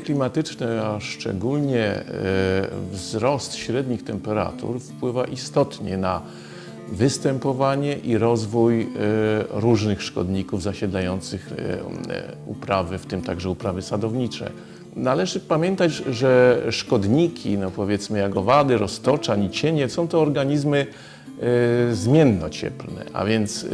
Klimatyczne, a szczególnie e, wzrost średnich temperatur wpływa istotnie na występowanie i rozwój e, różnych szkodników zasiedlających e, uprawy, w tym także uprawy sadownicze. Należy pamiętać, że szkodniki, no powiedzmy jak owady, roztocza, nicienie, są to organizmy zmiennocieplne, a więc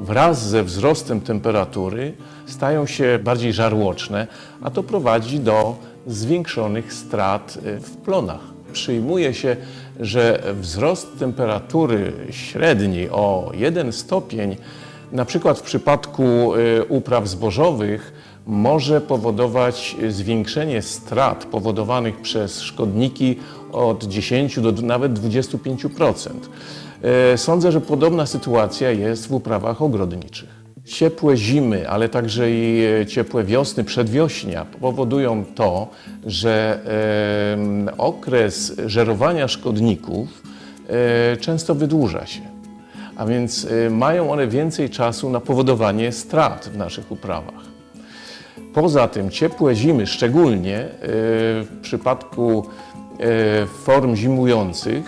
wraz ze wzrostem temperatury stają się bardziej żarłoczne, a to prowadzi do zwiększonych strat e, w plonach. Przyjmuje się, że wzrost temperatury średniej o 1 stopień, na przykład w przypadku e, upraw zbożowych, może powodować zwiększenie strat powodowanych przez szkodniki od 10 do nawet 25%. E, Sądzę, że podobna sytuacja jest w uprawach ogrodniczych. Ciepłe zimy, ale także i e, ciepłe wiosny, przedwiośnia powodują to, że okres żerowania szkodników e, często wydłuża się. A więc mają one więcej czasu na powodowanie strat w naszych uprawach. Poza tym ciepłe zimy, szczególnie w przypadku form zimujących,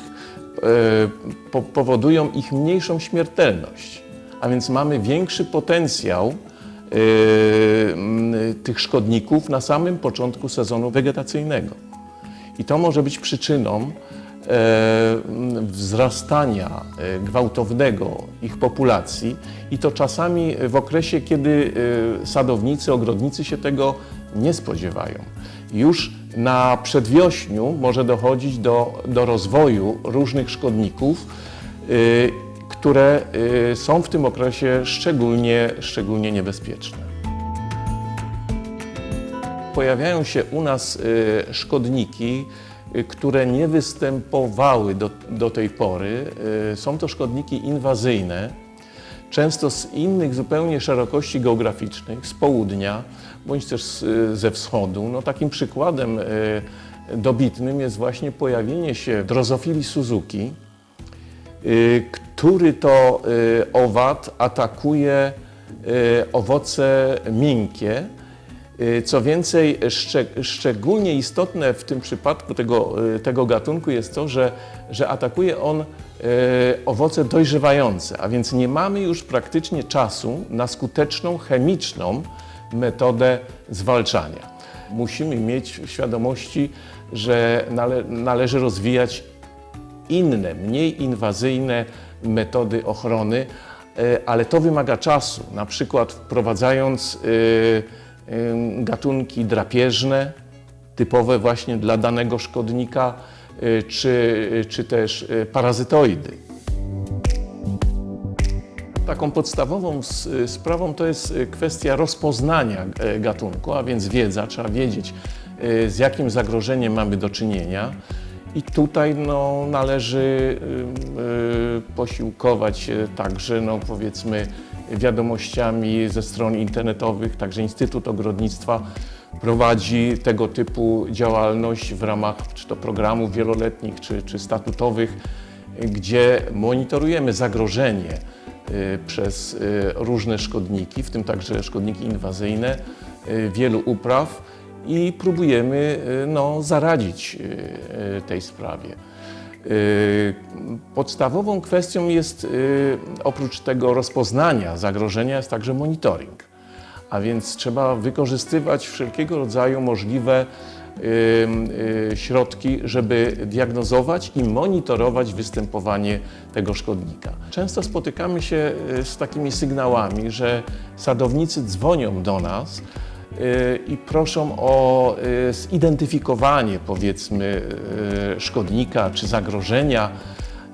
po- powodują ich mniejszą śmiertelność. A więc mamy większy potencjał e, tych szkodników na samym początku sezonu wegetacyjnego. I to może być przyczyną e, wzrastania e, gwałtownego ich populacji i to czasami w okresie, kiedy e, sadownicy, ogrodnicy się tego nie spodziewają. Już na przedwiośniu może dochodzić do, do rozwoju różnych szkodników, e, które e, są w tym okresie szczególnie, szczególnie niebezpieczne pojawiają się u nas szkodniki, które nie występowały do, do tej pory. Y, Są to szkodniki inwazyjne, często z innych zupełnie szerokości geograficznych, z południa bądź też z, ze wschodu. No, takim przykładem y, dobitnym jest właśnie pojawienie się drozofili Suzuki, y, który to y, owad atakuje y, owoce miękkie. Y, Co więcej, szczeg- szczególnie istotne w tym przypadku tego, y, tego gatunku jest to, że, że atakuje on y, owoce dojrzewające, a więc nie mamy już praktycznie czasu na skuteczną chemiczną metodę zwalczania. Musimy mieć świadomości, że nale, należy rozwijać inne, mniej inwazyjne metody ochrony, ale to wymaga czasu. Na przykład wprowadzając gatunki drapieżne, typowe właśnie dla danego szkodnika, e, czy, czy też e, parazytoidy. Taką podstawową sprawą to jest y, kwestia rozpoznania gatunku, a więc wiedza, trzeba wiedzieć z jakim zagrożeniem mamy do czynienia. I tutaj no, należy y, y, posiłkować się także no, powiedzmy wiadomościami ze stron internetowych, także Instytut Ogrodnictwa prowadzi tego typu działalność w ramach czy to programów wieloletnich, czy, czy statutowych, gdzie monitorujemy zagrożenie y, przez y, różne szkodniki, w tym także szkodniki inwazyjne y, wielu upraw i próbujemy y, no, zaradzić y, y, tej sprawie. Podstawową kwestią jest oprócz tego rozpoznania zagrożenia jest także monitoring. A więc trzeba wykorzystywać wszelkiego rodzaju możliwe środki, żeby diagnozować i monitorować występowanie tego szkodnika. Często spotykamy się z takimi sygnałami, że sadownicy dzwonią do nas i proszą o y, zidentyfikowanie powiedzmy y, szkodnika czy zagrożenia,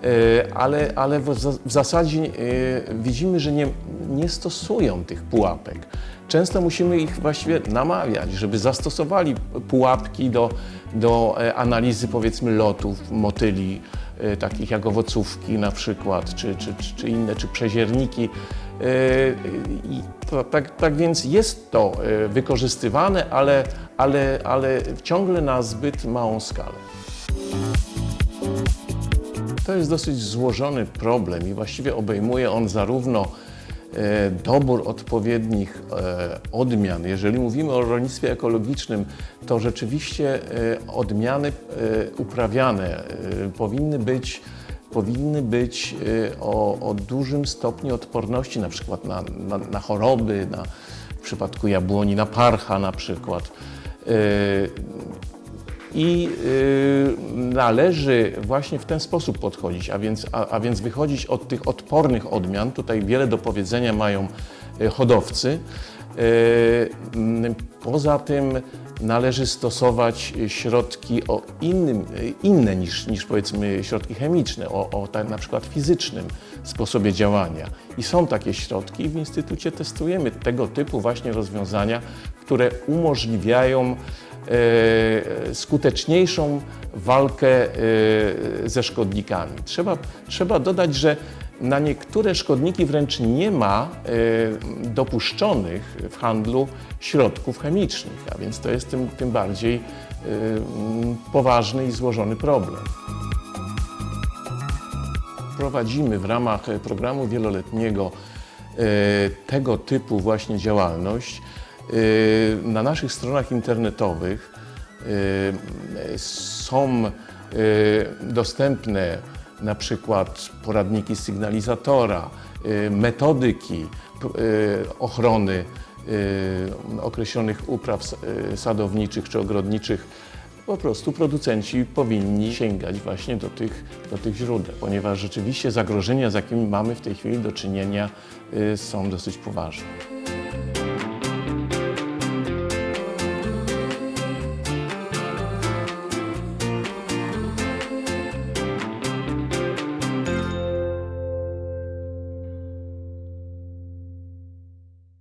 y, ale, ale w, za- w zasadzie y, widzimy, że nie, nie stosują tych pułapek. Często musimy ich właściwie namawiać, żeby zastosowali pułapki do, do e, analizy powiedzmy lotów motyli, takich jak owocówki na przykład, czy, czy, czy, inne, czy przezierniki. E, I to, tak, tak więc jest to e, wykorzystywane, ale, ale, ale ciągle na zbyt małą skalę. To jest dosyć złożony problem i właściwie obejmuje on zarówno e, dobór odpowiednich e, odmian. Jeżeli mówimy o rolnictwie ekologicznym, to rzeczywiście e, odmiany e, uprawiane e, powinny być powinny być e, o, o dużym stopniu odporności, na przykład na, na, na choroby, na, w przypadku jabłoni na parcha na przykład. I y, należy właśnie w ten sposób podchodzić, a więc, a, a więc wychodzić od tych odpornych odmian. Tutaj wiele do powiedzenia mają y, hodowcy. Y, Poza tym należy stosować środki o innym, inne niż, niż powiedzmy środki chemiczne, o, o tak na przykład fizycznym sposobie działania. I są takie środki w Instytucie testujemy tego typu właśnie rozwiązania, które umożliwiają skuteczniejszą walkę e, ze szkodnikami. Trzeba, trzeba dodać, że na niektóre szkodniki wręcz nie ma e, dopuszczonych w handlu środków chemicznych, a więc to jest tym, tym bardziej e, poważny i złożony problem. Prowadzimy w ramach e, programu wieloletniego e, tego typu właśnie działalność. E, Na naszych stronach internetowych e, są e, dostępne na przykład poradniki sygnalizatora, metodyki ochrony określonych upraw sadowniczych czy ogrodniczych po prostu producenci powinni sięgać właśnie do tych, do tych źródeł, ponieważ rzeczywiście zagrożenia, z jakimi mamy w tej chwili do czynienia, y, są dosyć poważne.